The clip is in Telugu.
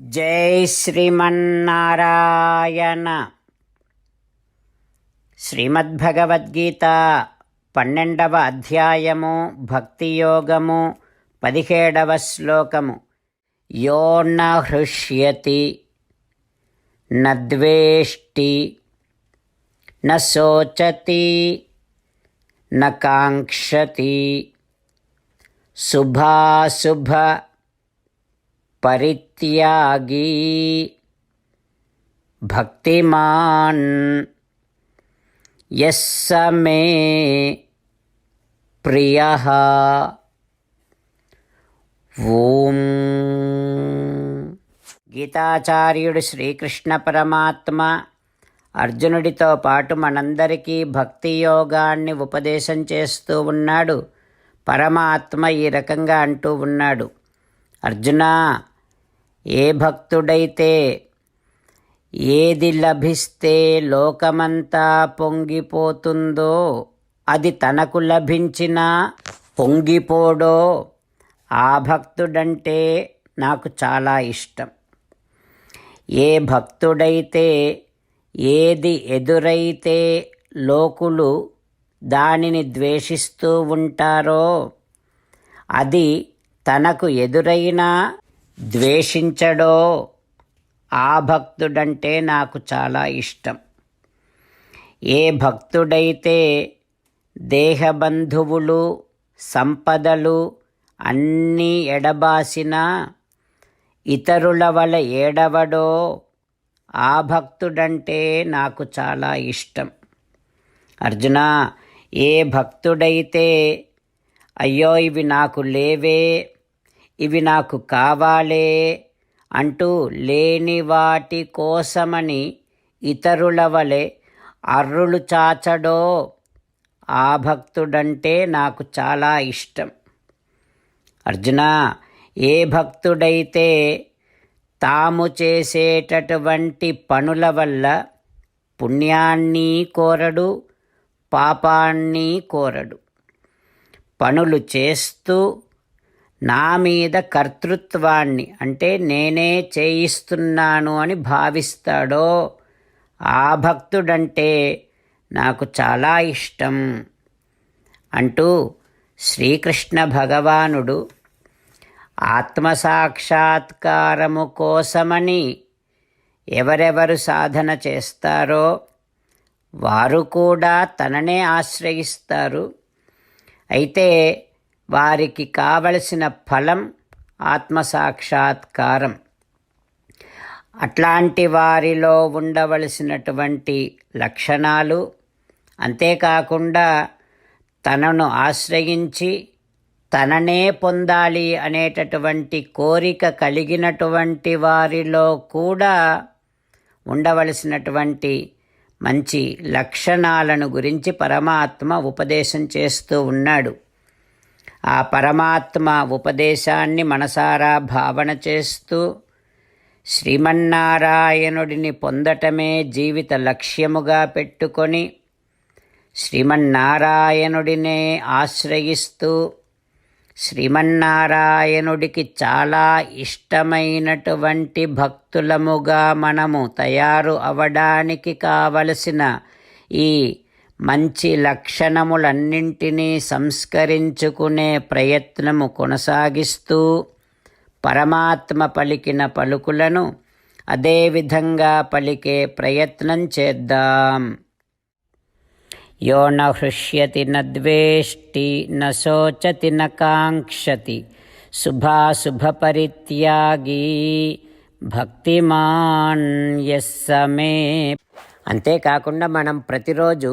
జై శ్రీమన్నారాయణ. శ్రీమద్భగవద్గీత పన్నెండవ అధ్యాయము భక్తియోగము పదిహేడవ శ్లోకము. యో హృష్యతి నద్వేష్టి న శోచతి న కాంక్షతి. శుభాశుభ పరిత్యాగి భక్తిమాన్ యస్స మే ప్రియ. ఓం. గీతాచార్యుడు శ్రీకృష్ణ పరమాత్మ అర్జునుడితో పాటు మనందరికీ భక్తి యోగాన్ని ఉపదేశం చేస్తూ ఉన్నాడు. పరమాత్మ ఈ రకంగా అంటూ ఉన్నాడు. అర్జున ఏ భక్తుడైతే ఏది లభిస్తే లోకమంతా పొంగిపోతుందో అది తనకు లభించినా పొంగిపోడో ఆ భక్తుడంటే నాకు చాలా ఇష్టం. ఏ భక్తుడైతే ఏది ఎదురైతే లోకులు దానిని ద్వేషిస్తూ ఉంటారో అది తనకు ఎదురైనా ద్వేషించడో ఆ భక్తుడంటే నాకు చాలా ఇష్టం. ఏ భక్తుడైతే దేహబంధువులు సంపదలు అన్నీ ఎడబాసినా ఇతరుల వల ఏడవడో ఆ భక్తుడంటే నాకు చాలా ఇష్టం. అర్జున ఏ భక్తుడైతే అయ్యో ఇవి నాకు లేవే ఇవి నాకు కావాలే అంటూ లేని వాటి కోసమని ఇతరుల వలె అర్రులు చాచడో ఆ భక్తుడంటే నాకు చాలా ఇష్టం. అర్జున ఏ భక్తుడైతే తాము చేసేటటువంటి పనుల వల్ల పుణ్యాన్ని కోరడు పాపాన్ని కోరడు. పనులు చేస్తూ నా మీద కర్తృత్వాన్ని అంటే నేనే చేయిస్తున్నాను అని భావిస్తాడో ఆ భక్తుడంటే నాకు చాలా ఇష్టం. అంటూ శ్రీకృష్ణ భగవానుడు ఆత్మసాక్షాత్కారము కోసమని ఎవరెవరు సాధన చేస్తారో వారు కూడా తననే ఆశ్రయిస్తారు. అయితే వారికి కావలసిన ఫలం ఆత్మసాక్షాత్కారం. అట్లాంటి వారిలో ఉండవలసినటువంటి లక్షణాలు అంతేకాకుండా తనను ఆశ్రయించి తననే పొందాలి అనేటటువంటి కోరిక కలిగినటువంటి వారిలో కూడా ఉండవలసినటువంటి మంచి లక్షణాలను గురించి పరమాత్మ ఉపదేశం చేస్తూ ఉన్నాడు. ఆ పరమాత్మ ఉపదేశాన్ని మనసారా భావన చేస్తూ శ్రీమన్నారాయణుడిని పొందటమే జీవిత లక్ష్యముగా పెట్టుకొని శ్రీమన్నారాయణుడినే ఆశ్రయిస్తూ శ్రీమన్నారాయణుడికి చాలా ఇష్టమైనటువంటి భక్తులముగా మనము తయారు అవడానికి కావలసిన ఈ మంచి లక్షణములన్నింటినీ సంస్కరించుకునే ప్రయత్నము కొనసాగిస్తూ పరమాత్మ పలికిన పలుకులను అదేవిధంగా పలికే ప్రయత్నం చేద్దాం. యో హృష్యతి నద్వేష్టి నశోచతి నకాంక్షతి శోచతి న శుభాశుభపరిత్యాగీ భక్తిమాన్ యస్సమే అంతేకాకుండా మనం ప్రతిరోజు